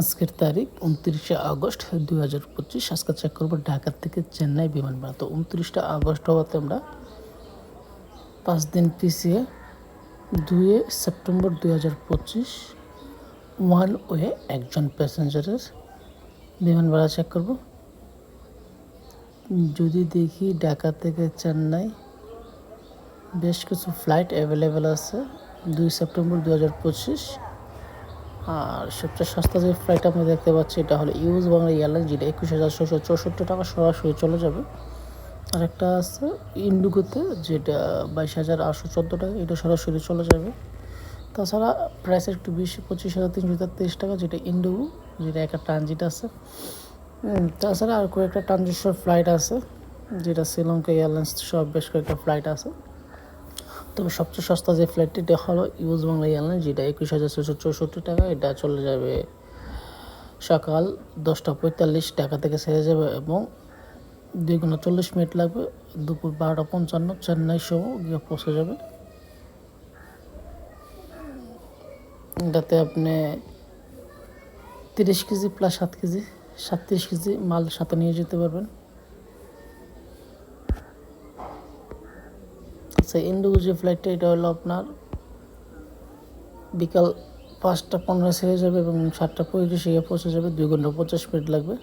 আজকের তারিখ উনত্রিশে আগস্ট দুই হাজার পঁচিশ। আজকে চেক করব ঢাকা থেকে চেন্নাই বিমান তো উনত্রিশটা আগস্ট হওয়াতে আমরা পাঁচ দিন পিছিয়ে দুয়ে সেপ্টেম্বর দুই হাজার পঁচিশ ওয়ান ওয়ে একজন প্যাসেঞ্জারের বিমান ভাড়া চেক করব। যদি দেখি ঢাকা থেকে চেন্নাই বেশ কিছু ফ্লাইট অ্যাভেলেবেল আছে। দুই সেপ্টেম্বর দু হাজার পঁচিশ আর সবচেয়ে সস্তা যে ফ্লাইট আপনি দেখতে পাচ্ছি এটা হলো ইউজ বাংলা এয়ারলাইন যেটা একুশ হাজার ছশো চৌষট্টি টাকা সরাসরি চলে যাবে। আর একটা আছে ইন্ডিগোতে যেটা বাইশ হাজার আটশো চোদ্দ টাকা, এটা সরাসরি চলে যাবে। তাছাড়া প্রাইস একটু বেশি, পঁচিশ হাজার তিনশো তেত্রিশ টাকা, যেটা ইন্ডিগো যেটা একটা ট্রানজিট আছে। তাছাড়া আর কয়েকটা ট্রানজিশন ফ্লাইট আছে, যেটা শ্রীলঙ্কা এয়ারলাইন্স সব বেশ কয়েকটা ফ্লাইট আছে। তবে সবচেয়ে সস্তা যে ফ্লাইটটি এটা হলো ইউজ বাংলা এয়ারলাইন, যেটা একুশ হাজার ছশো চৌষট্টি টাকা, এটা চলে যাবে সকাল দশটা পঁয়তাল্লিশ টাকা থেকে সেরে যাবে এবং দুই ঘণ্টা চল্লিশ মিনিট লাগবে। দুপুর বারোটা পঞ্চান্ন, চেন্নাই সহ গিয়ে পৌঁছে যাবে। এটাতে আপনি তিরিশ কেজি প্লাস সাত কেজি সাতত্রিশ কেজি মাল সাথে নিয়ে যেতে পারবেন। ইন্ডিগো যে ফ্লাইটটা এটা হলো আপনার বিকাল পাঁচটা পনেরো ছেড়ে যাবে এবং সাতটা পঁয়ত্রিশে পৌঁছে যাবে, দুই ঘণ্টা পঞ্চাশ মিনিট লাগবে।